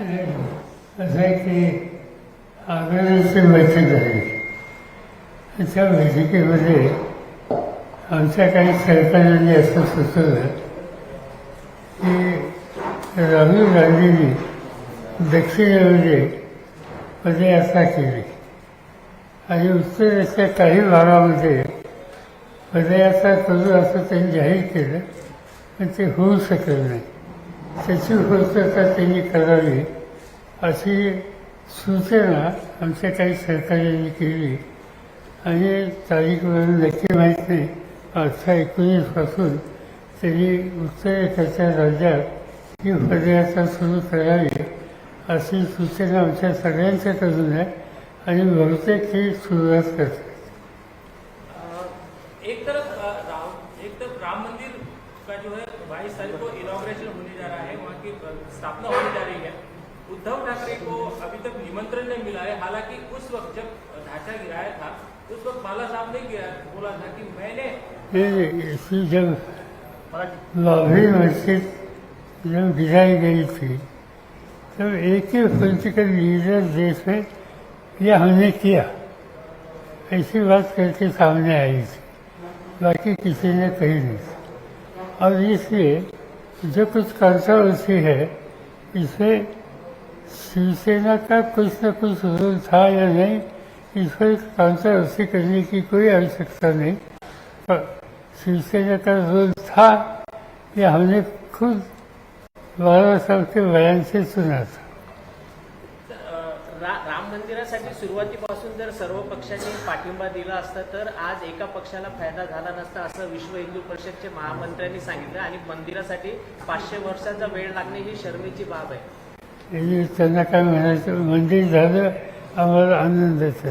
असं आहे की आग्रहाची बैठक झाली. त्या बैठकीमध्ये आमच्या काही सरकारांनी असं सुचवलं की राहुल गांधींनी दक्षिणेमध्ये पदयात्रा केली. आणि उत्तरेच्या काही भागामध्ये पदयात्रा करू असं त्यांनी जाहीर केलं पण ते होऊ शकलं नाही. त्याची पूर्तता त्यांनी करावी अशी सूचना आमच्या काही सरकारांनी केली. आणि तारीख वरून नक्की माहीत नाही. अठरा एकोणीसपासून त्यांनी उत्तरेकडच्या राज्यात ही पदयात्रा सुरू करावी अशी सूचना आमच्या सगळ्यांच्या सगळ्यांच्याकडून आहे आणि बहुतेक ही सुरुवात करतात एक तरफ अ, राम एक तरफ राम मंदिर का जो है बाईस तारीख को इनॉग्रेशन होने जा रहा है वहाँ की अ, स्थापना होने जा रही है उद्धव ठाकरे को अभी तक निमंत्रण नहीं मिला है हालांकि उस वक्त जब ढांचा गिराया था उस वक्त बाला साहब ने गिरा बोला था कि मैंने ये इसी जब बाबरी मस्जिद जब गिराई गई थी। तब एक ही पॉलिटिकल लीडर देश में यह हमने किया। ऐसी बात करके सामने आई थी। बाकी किसी ने कही नहीं और इसलिए जो कुछ कंट्रोवर्सी है इसमें शिवसेना का कुछ न कुछ रोल था या नहीं. इस पर कंट्रोवर्सी करने की कोई आवश्यकता नहीं. पर शिवसेना का रोल था या हमने खुद बारह साल के बयान से सुना था रा- राम मंदिरासाठी सुरुवातीपासून जर सर्व पक्षांनी पाठिंबा दिला असता तर आज एका पक्षाला फायदा झाला नसता असं विश्व हिंदू परिषदचे महामंत्र्यांनी सांगितलं. आणि मंदिरासाठी पाचशे वर्षाचा वेळ लागणे ही शर्मेची बाब आहे. त्यांना काय म्हणायचं मंदिर झालं आम्हाला आनंदच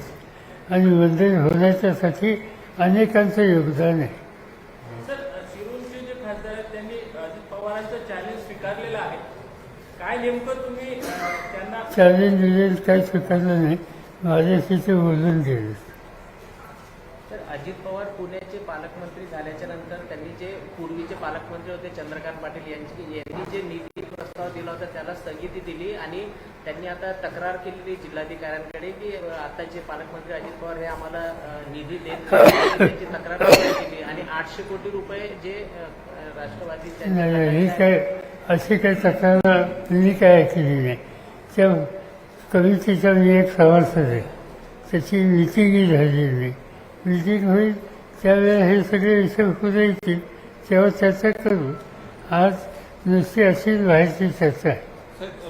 आणि मंदिर होण्याच्यासाठी अनेकांचं योगदान आहे. सर अ, शिरूरचे जे खासदार आहेत त्यांनी अजित पवारांचं चॅलेंज स्वीकारलेलं आहे. काय नेमकं तुम्ही अ, त्यांना चॅलेंज दिलेलं काही स्वीकारलं नाही माझ्याशी ते बोलून गेले तर अजित पवार पुण्याचे पालकमंत्री झाल्याच्यानंतर त्यांनी जे पूर्वीचे पालकमंत्री होते चंद्रकांत पाटील यांची यांनी जे प्रस्ताव दिला होता त्याला स्थगिती दिली आणि त्यांनी आता तक्रार केलेली जिल्हाधिकाऱ्यांकडे की अ, आताचे पालकमंत्री अजित पवार हे आम्हाला निधी देत त्याची तक्रार केली आणि आठशे कोटी रुपये जे राष्ट्रवादी काय अशी काही तक्रार मी काय ऐकली नाही. त्या कवितेचा मी एक सभासद आहे. त्याची मिटिंगही झालेली नाही. मिटिंग होईल त्यावेळेला हे सगळे विषय पुढे येतील. तेव्हा चर्चा करू. आज नुसती अशीच बाहेरची चर्चा आहे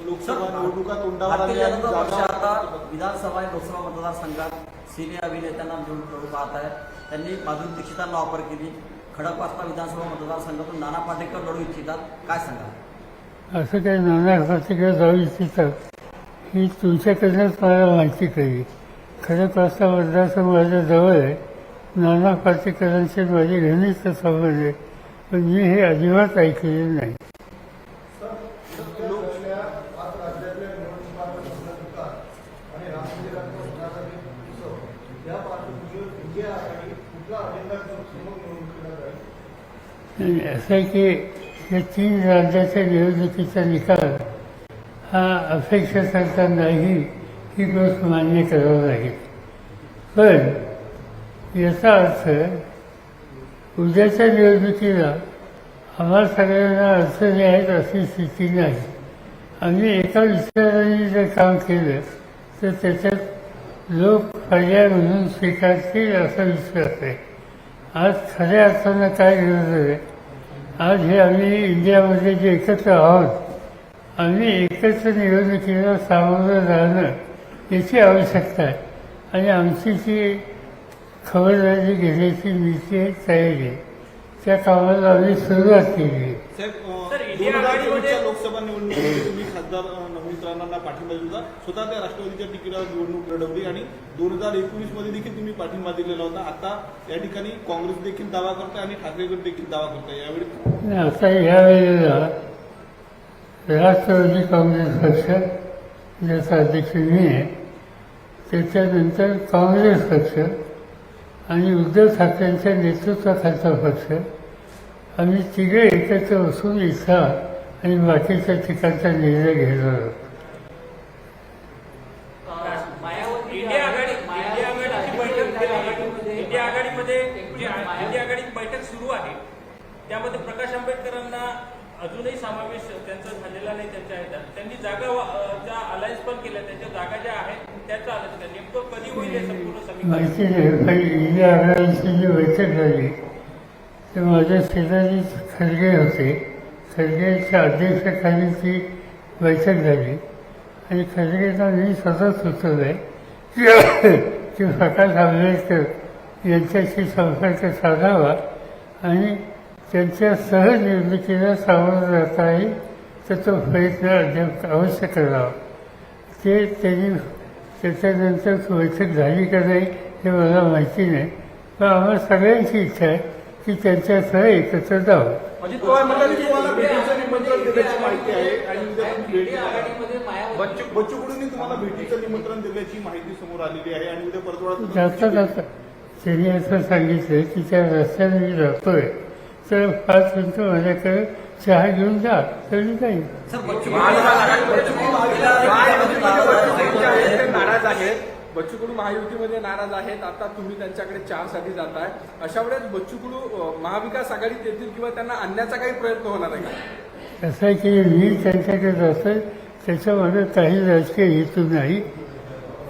लोकसभा निवडणुका तोंडावर भारतीय आल्या आणि जनता पक्ष जागा आता विधानसभा आणि लोकसभा मतदारसंघात सिनियर अभिनेत्यांना घेऊन लढू पाहत आहेत त्यांनी माधुरी दीक्षितांना ऑफर केली. खडकवासला विधानसभा मतदारसंघातून नाना पाटेकर लढू इच्छितात. काय सांगा असं काही नाना पाटेकर जाऊ इच्छितात. ही तुमच्याकडनंच मला माहिती कळली. खरं पाचला मतदारसंघ माझ्या जवळ आहे. नाना पाटेकरांचे माझे घनिष्ठ संबंध आहे. पण मी हे अजिबात ऐकलेलं नाही आणि असं आहे की या तीन राज्याच्या निवडणुकीचा निकाल हा अपेक्षा करता नाही ही गोष्ट मान्य करावं लागेल पण याचा अर्थ उद्याच्या निवडणुकीला आम्हाला सगळ्यांना अडचणी आहेत अशी स्थिती नाही आम्ही एका विचाराने जर काम केलं तर त्याच्यात लोक पर्याय म्हणून स्वीकारतील असा विश्वास आहे आज खऱ्या अर्थानं काय गरज आहे आज हे आम्ही इंडियामध्ये जे एकत्र आहोत आम्ही एकत्र निवडणुकीला सामोरं राहणं याची आवश्यकता आहे. आणि आमची जी खबरदारी घेण्याची नीती आहे तयारी आहे. त्या कामाला आम्ही सुरुवात केली आहे. लोकसभा निवडणुकीमध्ये तुम्ही खासदार राणांना पाठिंबा दिला स्वतः त्या राष्ट्रवादीच्या तिकिटावर निवडणूक लढवली आणि दोन हजार एकोणीसमध्ये देखील तुम्ही पाठिंबा दिलेला होता. आता या ठिकाणी काँग्रेस देखील दावा करताय आणि ठाकरेगड देखील दावा करताय. यावेळी आणि आता ह्या वेळेला राष्ट्रवादी काँग्रेस पक्ष ज्याचा अध्यक्ष मी आहे त्याच्यानंतर काँग्रेस पक्ष आणि उद्धव ठाकरेंच्या नेतृत्वाखालचा पक्ष. आम्ही तिघे एकत्र असून इच्छा आणि बाकीच्या ठिकाणचा निर्णय घेणार आहोत. अजूनही समावेश त्यांचा झालेला नाही त्यांच्या ह्याच्यात त्यांनी जागा वा- अलायन्स पण केल्या त्यांच्या जागा ज्या आहेत त्याचा अलायन्स का नेमकं कधी होईल हे संपूर्ण समीकरण? जी बैठक झाली. ते माझ्या शेजारी खरगे होते. खरगेच्या अध्यक्षाखाली ती बैठक झाली. आणि खरगेचा मी स्वतः सुचवलं आहे की की प्रकाश आंबेडकर यांच्याशी संपर्क साधावा आणि त्यांच्या सहनिर्मितीला सामोरं जाता येईल तर तो प्रयत्न अद्याप अवश्य करावा. ते त्यांनी त्याच्यानंतर बैठक झाली का नाही हे मला माहिती नाही. पण आम्हाला सगळ्यांची इच्छा आहे की त्यांच्यासह एकत्र जावं. परतवाडात जाता जाता त्यांनी असं सांगितलं की त्या रस्त्याने मी जातोय. तर पाच मिनटं माझ्याकडे चहा घेऊन जा तर ते नाराज आहेत. बच्चू कडू महायुतीमध्ये नाराज आहेत? आता तुम्ही त्यांच्याकडे चहासाठी जाताय. अशा वेळेस बच्चू कडू अं, महाविकास आघाडीत येतील किंवा त्यांना आणण्याचा काही प्रयत्न होणार आहे का? कसं आहे की मी त्यांच्याकडे जातोय. त्याच्यामध्ये काही राजकीय हेतू नाही.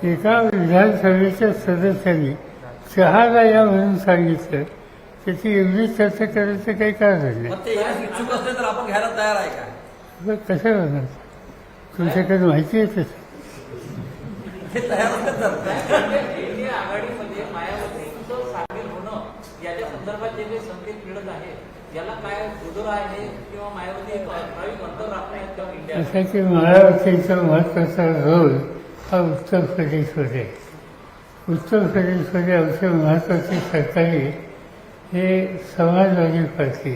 एका विधानसभेच्या सदस्यांनी चहाला या म्हणून सांगितलं. त्याची एवढी चर्चा करायचं काही कारण नाही. मग ते येण्यास इच्छुक असले तर आपण घ्यायला तयार आहे का? मग कसं होणार? तुमच्याकडे माहिती आहे तसं. हे तयार असले तर. इंडिया आघाडीमध्ये मायावतीचं सामील होणं याच्या संदर्भात जे काही संकेत मिळत आहे याला काय दुजोरा आहे किंवा मायावती एक ठराविक अंतर राखणे आहेत किंवा इंडिया? असं आहे की मायावतीचा महत्त्वाचा रोल हा उत्तर प्रदेशमध्ये. आहे. उत्तर प्रदेशमध्ये आमचे महत्त्वाचे सरकारी हे समाजवादी पार्टी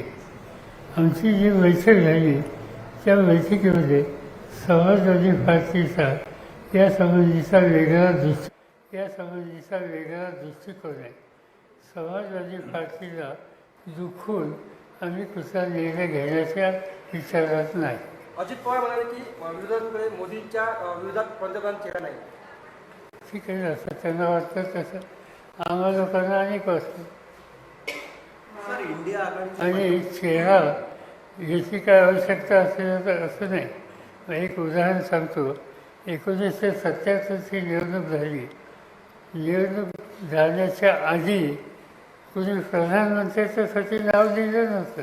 आमची जी बैठक झाली त्या बैठकीमध्ये समाजवादी पार्टीचा या संबंधीचा वेगळा दृष्टी या संबंधीचा वेगळा दृष्टिकोन आहे. समाजवादी पार्टीला दुखून आम्ही कुठला निर्णय घेण्याच्या विचारात नाही. अजित पवार म्हणाले की विरोधाकडे मोदींच्या विरोधात पंतप्रधान चेहरा नाही. ठीक आहे असं त्यांना वाटतं तसं. आम्हा लोकांना अनेक वाटतं. आणि चेहरा याची काय आवश्यकता असेल तर असं नाही. एक उदाहरण सांगतो. एकोणीसशे सत्याहत्तरची निवडणूक झाली. निवडणूक झाल्याच्या आधी कुणी प्रधानमंत्र्याच्यासाठी नाव दिलं नव्हतं.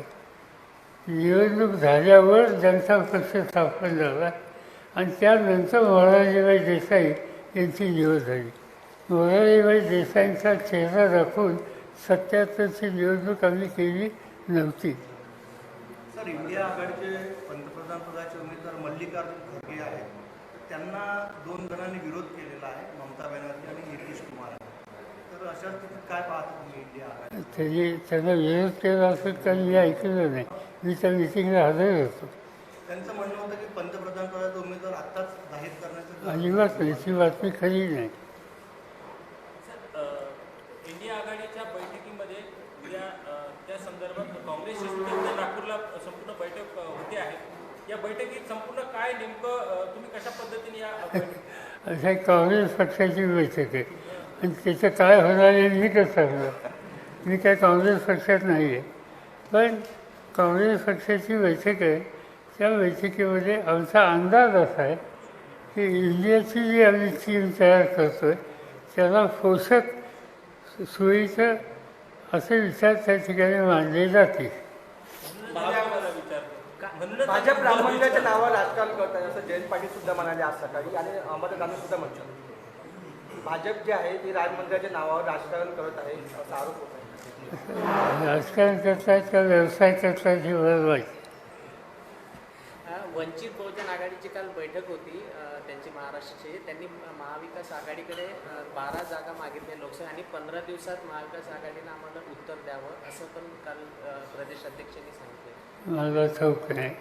निवडणूक झाल्यावर जनता पक्ष स्थापन झाला आणि त्यानंतर मोरारजीभाई देसाई यांची निवड झाली. मोरारजीभाई देसाईंचा चेहरा दाखवून सत्याहत्तरची निवडणूक आम्ही केली नव्हती. सर इंडिया आघाडीचे पंतप्रधान पदाचे उमेदवार मल्लिकार्जुन खरगे आहेत. त्यांना दोन जणांनी विरोध केलेला आहे ममता बॅनर्जी आणि नितीश कुमार. तर अशा स्थितीत काय पाहता तुम्ही इंडिया आघाडी? त्यांनी त्यांना विरोध केला असेल तर मी ऐकलं नाही. मी त्या मिटिंगला हजर होतो. त्यांचं म्हणणं होतं की पंतप्रधान पदाचा उमेदवार आत्ताच जाहीर करण्याचं अजिबात नाही ती बातमी खरी नाही. इंडिया आघाडीच्या बैठकीमध्ये उद्या अ, त्या संदर्भात काँग्रेसची सुद्धा नागपूरला संपूर्ण बैठक अ, होते आहे. या बैठकीत संपूर्ण काय नेमकं तुम्ही कशा पद्धतीने या अशा काँग्रेस पक्षाची बैठक आहे. आणि त्याचं काय होणार आहे मी कसं सांगणार. मी काय काँग्रेस पक्षात नाही आहे. पण काँग्रेस पक्षाची बैठक आहे. त्या बैठकीमध्ये आमचा अंदाज असा आहे की इंडियाची जी आम्ही टीम तयार करतो आहे त्याला पोषक सोयीचं असे विचार त्या ठिकाणी मांडले जातील राम मंदिराच्या नावावर राजकारण करत आहे असं जयंत पाटील सुद्धा म्हणाले आज सकाळी आणि अहमद गांधी सुद्धा म्हणतात. भाजप जे आहे ते राम मंदिराच्या नावावर राजकारण करत आहे असा आरोप होत आहे. राजकारण करतायत का व्यवसाय करतायत हे वंचित बहुजन आघाडीची काल बैठक होती. अ, त्यांची महाराष्ट्राची त्यांनी महाविकास आघाडीकडे बारा जागा मागितल्या लोकसभा आणि पंधरा दिवसात महाविकास आघाडीनं आम्हाला उत्तर द्यावं असं पण काल प्रदेश अध्यक्षांनी सांगितलं मला ठाऊक नाही.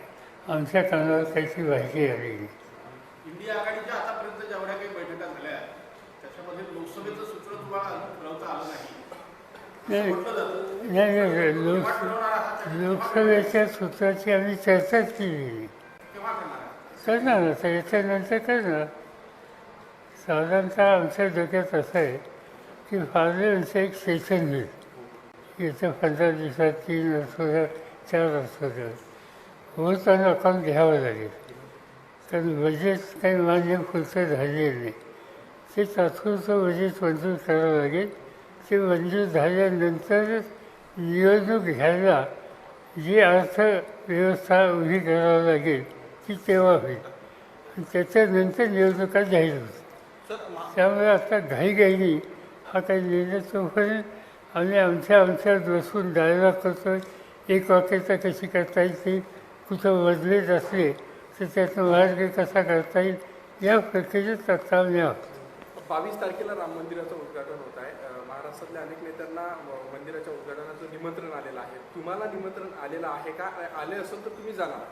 आमच्या कानावर त्याची माहिती आली इंडिया आघाडीच्या आतापर्यंत जेवढ्या काही बैठका झाल्या त्याच्यामध्ये लोकसभेचं सूत्र तुम्हाला आलं नाही. नाही. नाही, नाही नाही, लोक लोकसभेच्या सूत्राची आम्ही चर्चाच केली करणार आता याच्यानंतर करणार साधारणतः आमच्या डोक्यात असं आहे की पार्लमेंटचं एक सेशन होईल. इथं पंधरा दिवसात तीन आठवड्यात चार आठवड्यात होत आणि अकाउंट घ्यावं लागेल. कारण बजेट काही मान्य पुरतं झालेलं नाही. ते तात्पुरतं बजेट मंजूर करावं लागेल. ते मंजूर झाल्यानंतरच निवडणूक घ्यायला जी अर्थव्यवस्था उभी करावी लागेल ती तेव्हा होईल. आणि त्याच्यानंतर निवडणुका जाहीर होतील. त्यामुळे आता घाईघाईनी हा काही निर्णय तोपर्यंत आम्ही आमच्या आमच्यात बसून डायलॉग करतो एक वाक्यता कशी करता येईल ते कुठं बदलेत असले तर त्यातून मार्ग कसा करता येईल या प्रक्रियेत आता मी आहोत बावीस तारखेला राम मंदिराचं उद्घाटन होत आहे. महाराष्ट्रातल्या अनेक नेत्यांना मंदिराच्या उद्घाटनाचं निमंत्रण आलेलं आहे. तुम्हाला निमंत्रण आलेलं आहे का? आले असेल तर तुम्ही जाणार.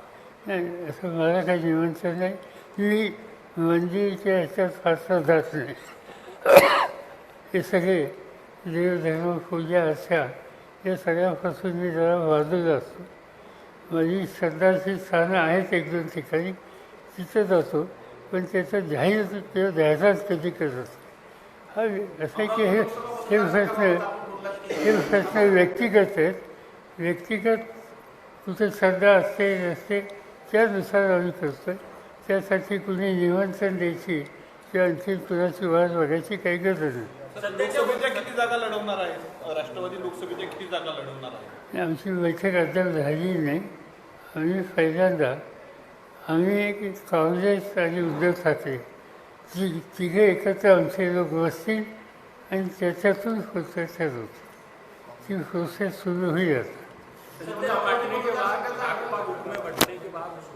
नाही असं मला काही जीवनचं नाही मी म्हणजे मंदिरच्या ह्याच्यात फारसा जात नाही हे सगळे देवधर्म पूजा अशा या सगळ्यापासून मी जरा बाजूला असतो. माझी श्रद्धाची स्थानं आहेत एक दोन ठिकाणी. तिथं जातो. पण त्याचं जाहीर किंवा द्यायचाच कधी करत असतो. हा असं आहे की हे हे प्रश्न हे प्रश्न व्यक्तिगत आहेत. व्यक्तिगत कुठे श्रद्धा असते नसते त्यानुसार आम्ही करतो त्यासाठी कुणी निमंत्रण द्यायची किंवा आणखी कुणाची वाट बघायची काही गरज नाही. लोकसभेच्या किती जागा लढवणार आहे राष्ट्रवादी लोकसभेच्या किती जागा लढवणार आहे आमची बैठक अद्याप झाली नाही. आम्ही पहिल्यांदा आम्ही एक काँग्रेस आणि उद्धव ठाकरे ती तिघे एकत्र आमचे लोक बसतील आणि त्याच्यातून पुढचं ठरवतो ती प्रोसेस सुरू होईल आता.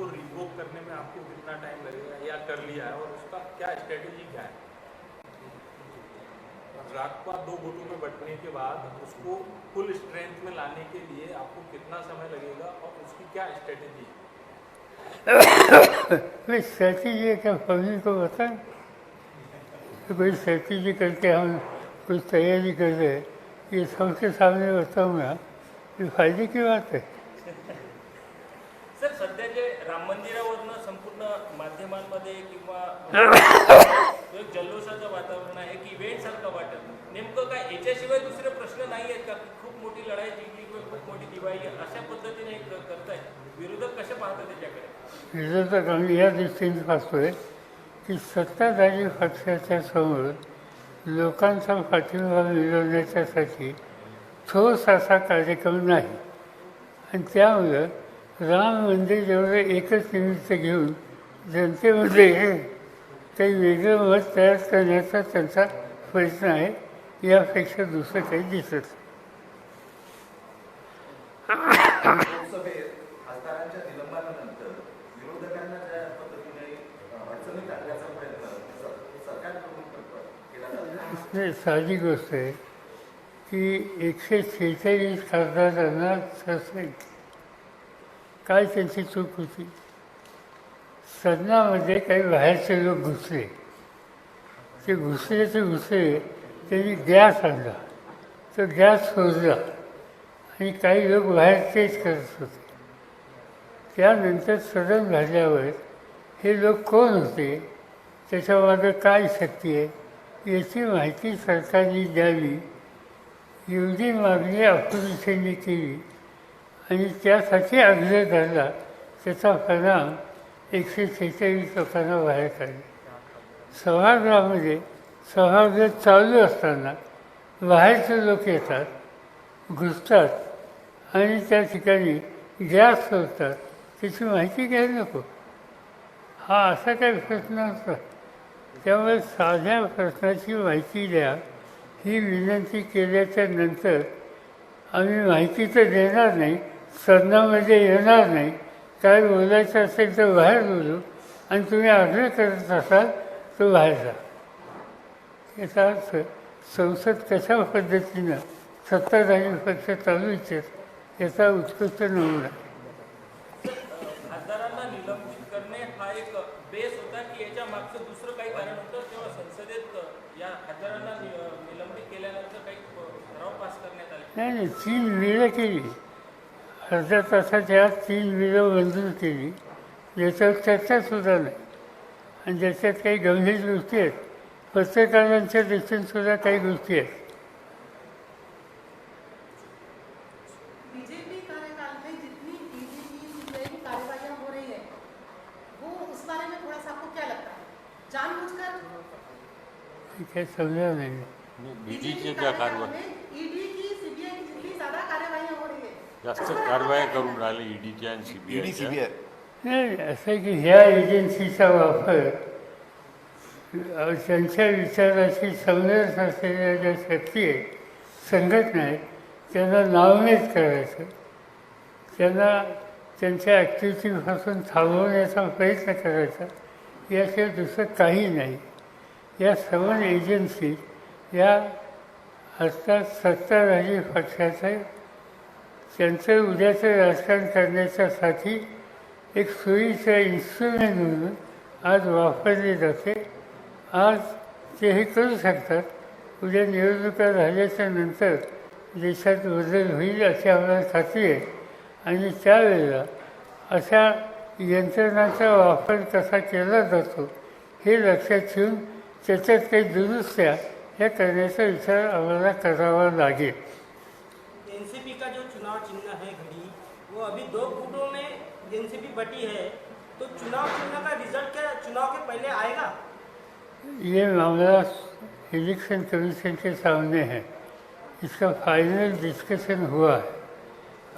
उसको रिवोक करने में आपको कितना टाइम लगेगा या कर लिया है और उसका क्या स्ट्रेटेजी क्या है? राजपा दो गुटों में बंटने के बाद उसको फुल स्ट्रेंथ में लाने के लिए आपको कितना समय लगेगा और उसकी क्या स्ट्रेटेजी है? स्ट्रैटेजी है क्या पब्लिक को बता तो कोई स्ट्रैटेजी करके हम कुछ तैयारी कर रहे ये सबके सामने बताऊँगा ये फ़ायदे की बात है। जल्लोषाचं वातावरण आहे एक इव्हेंट सारखं वाटत. नेमकं काय याच्याशिवाय दुसरे प्रश्न नाही आहेत का? खूप मोठी लढाई जिंकली किंवा खूप मोठी दिवाळी अशा पद्धतीने एक करताय. विरोधक कसे पाहतात त्याच्याकडे विरोधक आम्ही या दृष्टीने पाहतोय की सत्ताधारी पक्षाच्या समोर लोकांचा पाठिंबा मिळवण्याच्यासाठी ठोस असा कार्यक्रम नाही. आणि त्यामुळं राम मंदिर एवढं एकच निमित्त घेऊन जनतेमध्ये काही वेगळं मत तयार करण्याचा त्यांचा प्रयत्न आहे यापेक्षा दुसरं काही दिसत साधी गोष्ट आहे की एकशे शेहेचाळीस खासदारांना काय त्यांची चूक होती? सदनामध्ये काही बाहेरचे लोक घुसले ते घुसले ते घुसले त्यांनी गॅस आणला. तो गॅस सोडला आणि काही लोक बाहेर तेच करत होते. त्यानंतर सदन झाल्यावर हे लोक कोण होते? त्याच्यामागं काय शक्ती आहे? याची माहिती सरकारने द्यावी. एवढी मागणी अपोजिशनने केली आणि त्यासाठी आग्रह धरला. त्याचा परिणाम एकशे सेहेचाळीस लोकांना बाहेर काढले. सभागृहामध्ये सभागृह चालू असताना बाहेरचे लोक येतात घुसतात आणि त्या ठिकाणी गॅस सोडतात. त्याची माहिती घ्यायला नको. हा असा काही प्रश्न असतो त्यामुळे साध्या प्रश्नाची माहिती द्या. ही विनंती केल्याच्यानंतर आम्ही माहिती तर देणार नाही सदनामध्ये येणार नाही. काय बोलायचं असेल तर बाहेर बोलू. आणि तुम्ही आग्रह करत असाल तर बाहेर जा. याचा अर्थ संसद कशा पद्धतीनं सत्ताधारी पक्ष चालू इच्छित याचा उत्कृष्ट नमुना. आहे. खासदारांना निलंबित करणे हा एक बेस होता की याच्या मागचं दुसरं काही कारण होतं तेव्हा संसदेत या खासदारांना नि- निलंबित केल्यानंतर काही ठराव पास करण्यात आले. नाही नाही तीन बिलं केली. अर्ध्या तासाच्या आत तीन विधं मंजूर केली. ज्याच्यावर चर्चासुद्धा नाही. आणि ज्याच्यात काही गंभीर गोष्टी आहेत पत्रकारांच्या दृष्टीनसुद्धा काही गोष्टी आहेत. समजा नाही. जास्त कारवाया करून राहिले ईडीच्या आणि ईडी सीबीआय. नाही असं आहे की ह्या एजन्सीचा वापर अ, त्यांच्या विचाराशी संघर्ष असलेल्या ज्या शक्ती आहेत संघटना आहेत त्यांना नावनेच करायचं. त्यांना त्यांच्या ॲक्टिव्हिटीपासून थांबवण्याचा प्रयत्न करायचा. याशिवाय दुसरं काही नाही. या सर्व एजन्सी या असतात सत्ताधारी पक्षाचे त्यांचं उद्याचं राजकारण करण्याच्यासाठी एक सोयीचं इन्स्ट्रुमेंट म्हणून आज वापरले जाते. आज ते हे करू शकतात. उद्या निवडणुका झाल्याच्यानंतर देशात बदल होईल अशी आम्हाला खात्री आहे. आणि त्यावेळेला अशा यंत्रणांचा वापर कसा केला जातो हे लक्षात ठेवून त्याच्यात काही दुरुस्त्या ह्या करण्याचा विचार आम्हाला करावा लागेल. वो अभी दो गुटों में एनसीपी बटी है तो चुनाव चिन्ह का रिज़ल्ट क्या चुनाव के पहले आएगा? ये मामला इलेक्शन कमीशन के सामने है। इसका फाइनल डिस्कशन हुआ है।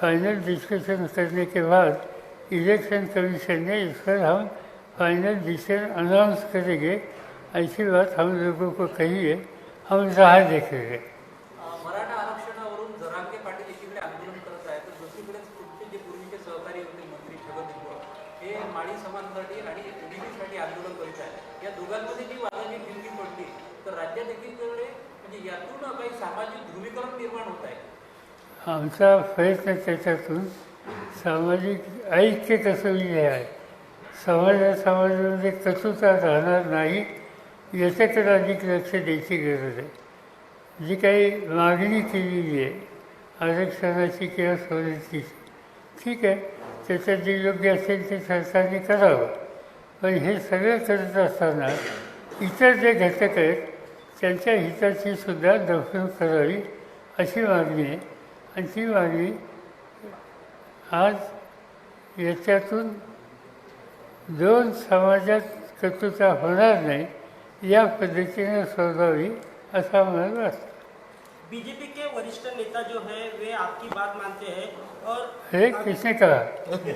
फाइनल डिस्कशन करने के बाद इलेक्शन कमीशन ने इस पर हम फाइनल डिसीज़न अनाउंस करेंगे। ऐसी बात हम लोगों को कही है हम राह देखेंगे। आमचा प्रयत्न त्याच्यातून सामाजिक ऐक्य कसं हे आहे? समाजा समाजामध्ये कसूचा राहणार नाही याच्याकडे अधिक लक्ष द्यायची गरज आहे. जी काही मागणी केलेली आहे आरक्षणाची किंवा सवलतीची ठीक आहे त्याच्यात जे योग्य असेल ते सरकारने करावं. पण हे सगळं करत असताना इतर जे घटक आहेत त्यांच्या हिताची सुद्धा दफन करावी अशी मागणी आहे. आणि ती आज याच्यातून दोन समाजात कटुता होणार नाही या पद्धतीने सोडवावी असं आम्हाला वाटतं बीजेपी के वरिष्ठ नेता जो है वे आपकी बात मानते हैं और हे किसने कहा ये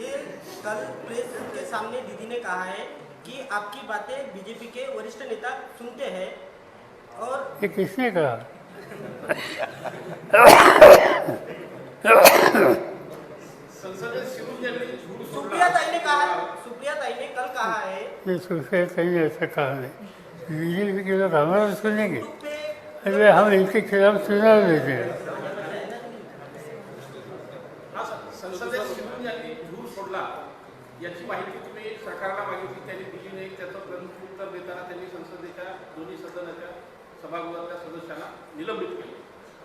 ये कल प्रेस के सामने दीदी ने कहा है कि आपकी बातें बीजेपी के वरिष्ठ नेता सुनते हैं और ये किसने कहा सुप्रिया ताई ने कहा सुप्रिया ताई ने कल कहा है? ये सुफिया कहीं ऐसा कहा नहीं। बीजेपी के लोग हमारा सुनेंगे। पे अरे हम इनके खिलाफ चुनाव देते हैं संसदेत शिवून यांनी धूर सोडला याची माहिती तुम्ही सरकारला मागितली त्यांनी दिली नाही त्याचं प्रत्युत्तर देताना त्यांनी संसदेच्या दोन्ही सदनाच्या सभागृहातल्या सदस्यांना निलंबित केले.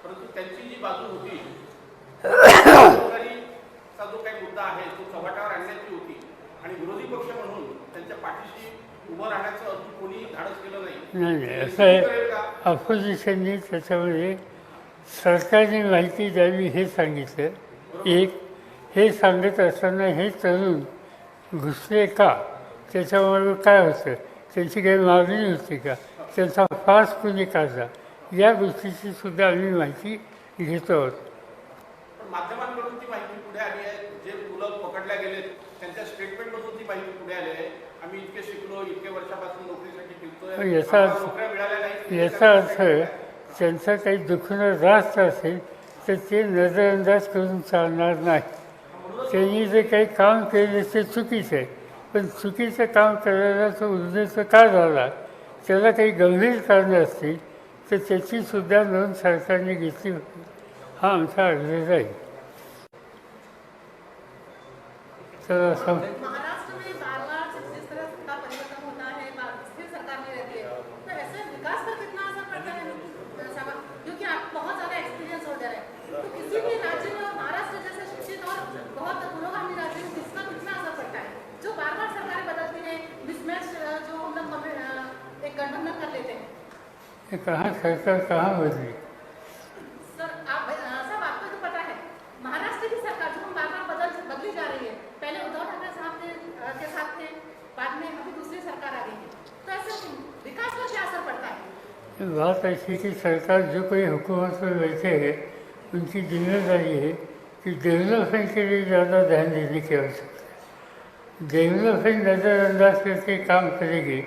परंतु त्यांची जी बाजू होती बेरोजगारीचा जो काही मुद्दा आहे तो चव्हाट्यावर आणण्याची होती. आणि विरोधी पक्ष म्हणून त्यांच्या पाठीशी उभं राहण्याचं अजून कोणी धाडस केलं नाही. नाही असं आहे? अपोजिशननी त्याच्यामध्ये सरकारने माहिती द्यावी हे सांगितलं. एक हे सांगत असताना हे तरुण घुसले का? त्याच्यामुळे काय होतं? त्यांची काही मागणी होती का? त्यांचा फास कुणी काढला? या गोष्टीची सुद्धा आम्ही माहिती घेतो आहोत. माध्यमांकडून ती माहिती पुढे आली आहे. जे मुलं पकडल्या गेले त्यांच्या स्टेटमेंटमधून ती माहिती पुढे आली आहे. आम्ही इतके शिकलो इतके वर्षापासून नोकरीसाठी फिरतोय. याचा अर्थ- याचा अर्थ त्यांचं काही दुखणं रास्त असेल तर ते नजरअंदाज करून चालणार नाही. त्यांनी जे काही काम केले ते चुकीचं आहे. पण चुकीचं काम करायला तो उद्देश का झाला? त्याला काही गंभीर कारणं असतील तर त्याची सुद्धा नोंद सरकारने घेतली होती. हा आमचा अर्ज राहील तर असं महाराष्ट्र में बार बार जिस तरह सत्ता परिवर्तन होता है बार- स्थिर सरकार में रहती है तो ऐसे विकास पर कितना असर पड़ता है सभा क्योंकि आप बहुत ज़्यादा एक्सपीरियंस होल्डर है तो किसी भी राज्य में और महाराष्ट्र जैसे शिक्षित और बहुत पुरोगामी राज्य में इसका कितना असर पड़ता है जो बार बार सरकारें बदलती हैं मिसमैच जो हम लोग कमे- अ, एक गठबंधन कर लेते हैं कहाँ सरकार कहाँ बदली? सर आप अ, सब आपको तो पता है महाराष्ट्र की सरकार जो हम बार बार बदल बदली जा रही है पहले उद्धव ठाकरे साहब थे अ, के साथ थे बाद में अभी सरकार आ गई है। तो ऐसे विकास पर क्या असर पड़ता है? बात ऐसी कि सरकार जो कोई हुकूमत में बैठे हैं उनकी जिम्मेदारी है कि डेवलपमेंट के लिए ज़्यादा ध्यान देने की आवश्यकता है। डेवलपमेंट नज़रअंदाज करके काम करेंगे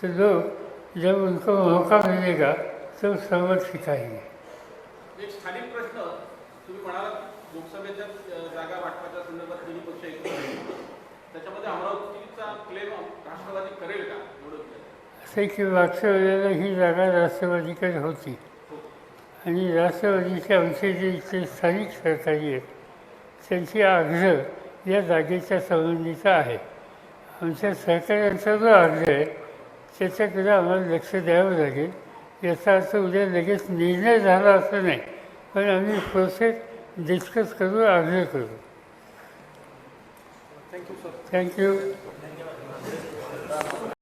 तो लोग जब उनको मौका मिलेगा तो सबक सिखाएंगे एक स्थानिक प्रश्न तुम्ही म्हणालात लोकसभेच्या अ, जागा वाटपाच्या संदर्भात तिन्ही पक्ष एकत्र. त्याच्यामध्ये अमरावतीचा क्लेम राष्ट्रवादी करेल का? की मागच्या वेळेला ही जागा राष्ट्रवादीकडे होती. आणि राष्ट्रवादीच्या अंशी जे इथले स्थानिक सरकारी आहेत. त्यांची आग्रह या जागेच्या संबंधीचा आहे. आमच्या सहकाऱ्यांचा जो आग्रह आहे त्याच्याकडे आम्हाला लक्ष द्यावं लागेल. याचा अर्थ उद्या लगेच निर्णय झाला असं नाही पण आम्ही प्रोसेस डिस्कस करू आग्रह करू. Thank you sir thank you